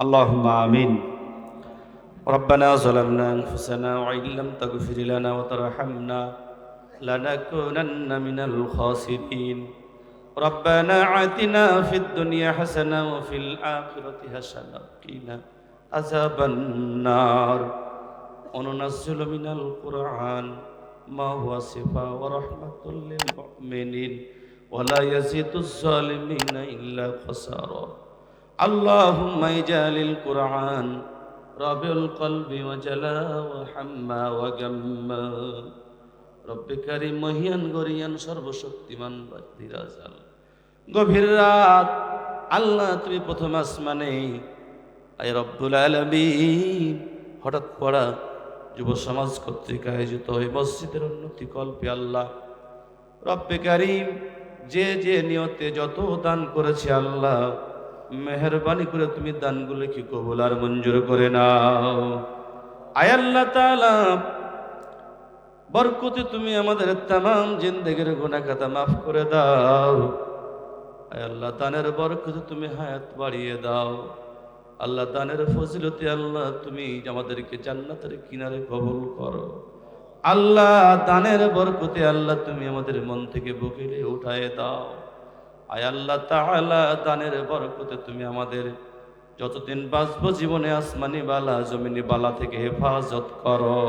اللهم آمين ربنا ظلمنا أنفسنا وإن لم تغفر لنا وترحمنا لنكونن من الخاسرين ربنا آتنا في الدنيا حسنة وفي الآخرة حسنة وقنا عذاب النار وننزل من القرآن ما هو شفاء ورحمة للمؤمنين ولا يزيد الظالمين إلا خسارا اللهم اجعل القرآن ربيع القلب وجلاء وحما وجما রব্বে কারিম মহিয়ান গরিয়ান সর্বশক্তিমান দিরাজাল গভীর রাত আল্লাহ তুমি প্রথম আসমানে আয় রব্বুল আলমিন হঠাৎ পড়া যুব সমাজ কর্তৃক আয়োজিত ওই মসজিদের উন্নতি কল্পে আল্লাহ রব্বে কারিম যে যে নিয়তে যত দান করেছে আল্লাহ মেহরবানি করে তুমি দানগুলো কি কবুল আর মঞ্জুর করে নাও। আয় আল্লাহ তাআলা, বরকতে তুমি আমাদের তাম জিন্দগির গুনাহ খাতা মাফ করে দাও। আল্লাহ দানের বরকতে তুমি হায়াত বাড়িয়ে দাও। আল্লাহ দানের ফজিলতে আল্লাহ তুমি আমাদেরকে জান্নাতের কিনারে কবুল করো। আল্লাহ দানের বরকতে আল্লাহ তুমি আমাদের মন থেকে বুকেলে উঠায় দাও। আয় আল্লাহ তাআলা দানের বরকতে তুমি আমাদের যতদিন বাঁচবো জীবনে আসমানি বালা, জমিনি বালা থেকে হেফাজত করো।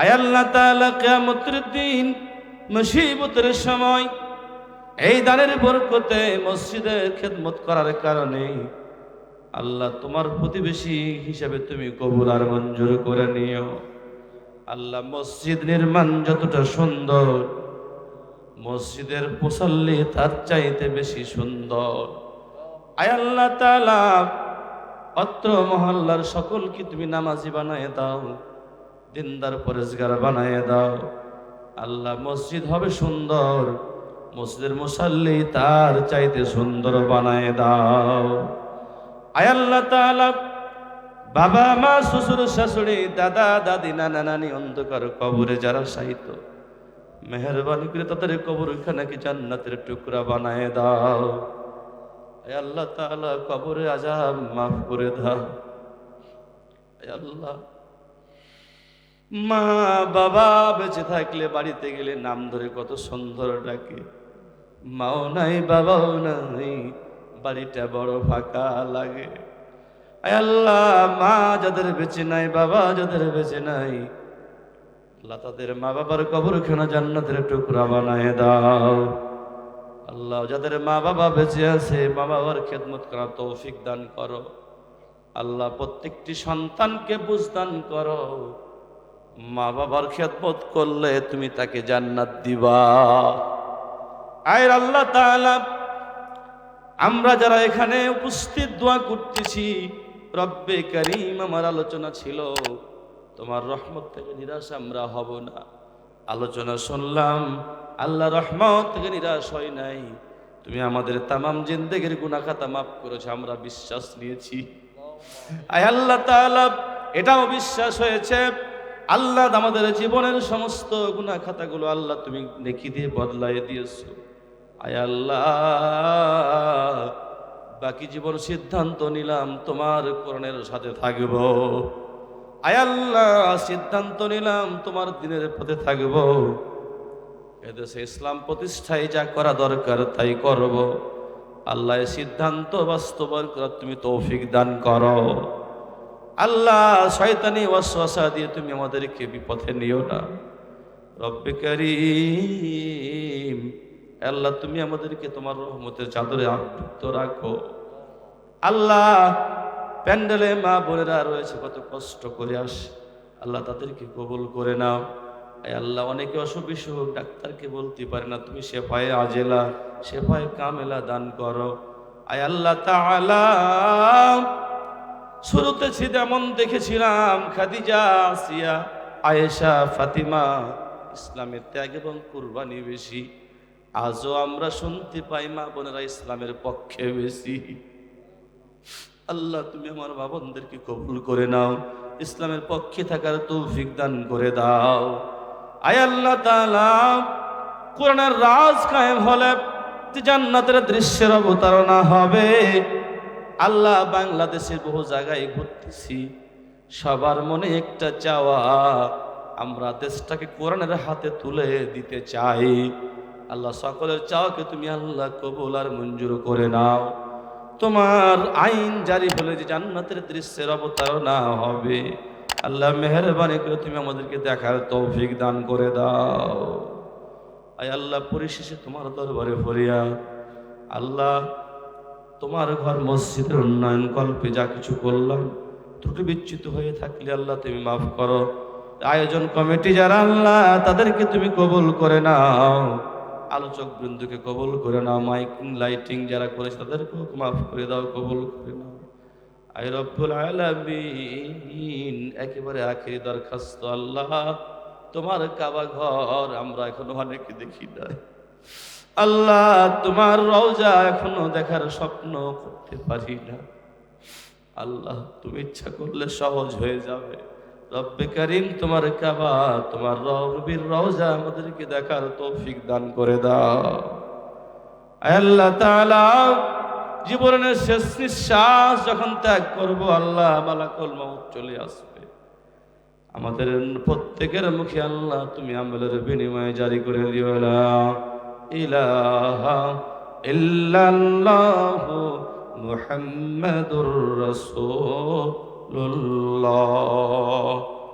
আয় আল্লাহ তাআলা কিয়ামতের দিন, মুসিবতের সময় এই দানের বরকতে মসজিদে খেদমত করার কারণে আল্লাহ তোমার প্রতিবেশী হিসাবে তুমি কবুল আর মঞ্জুর করে নিও। আল্লাহ মসজিদ নির্মাণ যতটা সুন্দর মসজিদের মুসল্লি তার চাইতে বেশি সুন্দর। আয় আল্লাহ তাআলা, অত্র মহল্লার সকলকে তুমি নামাজি বানায় দাও, দিনদার পরেজগার বানায় দাও। আল্লাহ মসজিদ হবে সুন্দর, মসজিদের মুসাল্লি তার চাইতে সুন্দর বানায় দাও। আয় আল্লাহ বাবা, মা, শ্বশুর, শাশুড়ি, দাদা, দাদি, নানা, নানি অন্ধকার কবরে যারা সাহিত্য মেহরবানি করে তাদের কবর ওইখানে কি জান্নাতের টুকরা বানায় দাও। আল্লাহ তাআলা কবরে আজাব মাফ করে দাও। আল্লাহ। মা, বাবা বেঁচে থাকলে বাড়িতে গেলে নাম ধরে কত সুন্দর ডাকে। মাও নাই, বাবাও নাই, বাড়িটা বড় ফাঁকা লাগে। আল্লাহ, মা যাদের বেঁচে নাই, বাবা যাদের বেঁচে নাই আল্লাহ তাদের মা বাবার কবর খানা জান্নাতের টুকরা বানায় দাও। আল্লাহ যাদের মা বাবা বেঁচে আছে মা বাবার খেদমত করা তৌফিক দান করো। আল্লাহ প্রত্যেকটি সন্তানকে বুঝদান করো। মা বাবার খেদমত করলে তুমি তাকে জান্নাত দিবা। আয়ের আল্লাহ আমরা যারা এখানে উপস্থিত দোয়া করতেছি, রব্বে করিম আমার আলোচনা ছিল। তোমার রহমত থেকে নিরাশ আমরা হব না। আলোচনা শুনলাম, আল্লাহ রহমত থেকে নিরাশ হয় নাই। তুমি আমাদের তামাম জিন্দেগির গুনাহ খাতা মাফ করেছ, আমরা বিশ্বাস নিয়েছি। আয় আল্লাহ তাআলা, এটাও বিশ্বাস হয়েছে। আল্লাহ আমাদের জীবনের সমস্ত গুনাহ খাতাগুলো আল্লাহ তুমি নেকি দিয়ে বদলাই দিয়েছ। আয় আল্লাহ, বাকি জীবন সিদ্ধান্ত নিলাম, তোমার করণের সাথে থাকব। আয় আল্লাহ, সিদ্ধান্ত নিলাম, তোমার দিনের পথে থাকব। এদেশে ইসলাম প্রতিষ্ঠায় যা করা দরকার, তাই করব। আল্লাহ সিদ্ধান্ত বাস্তবায়ন করার তুমি তৌফিক দান করো। আল্লাহ, শয়তানি ওয়াসওয়াসা দিয়ে তুমি আমাদেরকে বিপথে নিও না। রব্বে করিম আল্লাহ, তুমি আমাদেরকে তোমার রহমতের চাদরে আবৃত রাখো। আল্লাহ প্যান্ডেলে মা বোনেরা রয়েছে, কত কষ্ট করে আসে। আল্লাহ তাদেরকে কবুল করে নাও। আল্লাহ, অনেকে অসুখ বিসুখ, ডাক্তারকে বলতে পারে না, তুমি শেফায়ে আজেলা শেফায়ে কামেলা দান করো। আয় আল্লাহ তাআলা, শুরুতে যেমন দেখেছিলাম, খাদিজা আসিয়া, আয়েশা, ফাতিমা, ইসলামের ত্যাগ এবং কুরবানি বেশি। আজও আমরা শুনতে পাই মা বোনেরা ইসলামের পক্ষে বেশি। আল্লাহ, তুমি আমার বাবনদেরকে কবুল করে নাও, ইসলামের পক্ষে থাকার তৌফিক দান করে দাও। আয় আল্লাহ তাআলা, কোরআনের রাজ কায়েম হলে জান্নাতের দৃশ্যের অবতারণা হবে। আল্লাহ, বাংলাদেশের বহু জায়গায় ঘুরতেছি, সবার মনে একটা চাওয়া, আমরা দেশটাকে কোরআনের হাতে তুলে দিতে চাই। আল্লাহ, সকলের চাওয়াকে তুমি আল্লাহ কবুল আর মঞ্জুর করে নাও। তোমার আইন জারি হলে যে জান্নাতের দৃশ্যের অবতারণা হবে। আল্লাহ মেহরবানি করে তুমি আমাদেরকে দেখার তৌফিক দান করে দাও। আয় আল্লাহ, পরিশেষে তোমার দরবারে ফরিয়াদ। আল্লাহ, তোমার ঘর মসজিদের উন্নয়ন কল্পে যা কিছু করলাম, ত্রুটি বিচ্যুত হয়ে থাকলে আল্লাহ তুমি মাফ করো। আয়োজন কমিটি যারা আল্লাহ, তাদেরকে তুমি কবুল করে নাও। আলোচক বৃন্দকে কবুল করে নাও, মাইকিং, লাইটিং যারা করেছে তাদেরকেও মাফ করে দাও, কবল করে নাও। আই রব্বুল আলামিন, একেবারে আখেরি দরখাস্ত, আল্লাহ, তোমার কাবা ঘর আমরা এখনও অনেকে দেখি নাই। আল্লাহ, তোমার রওজা এখনও দেখার স্বপ্ন করতে পারি না। আল্লাহ, তুমি ইচ্ছা করলে সহজ হয়ে যাবে। রব্বে করিম, তোমার কাবা, তোমার রবির রওজা আমাদেরকে দেখার তৌফিক দান করে দাও। আল্লাহ তাআলা, জীবনের শেষ নিঃশ্বাস যখন ত্যাগ করব, আল্লাহ মালাকুল মাউত চলে আসবে। আমাদের প্রত্যেকের মুখে আল্লাহ তুমি আমলের বিনিময়ে জারি করে দিও। লা ইলাহা ইল্লাল্লাহু মুহাম্মাদুর রাসূলুল্লাহ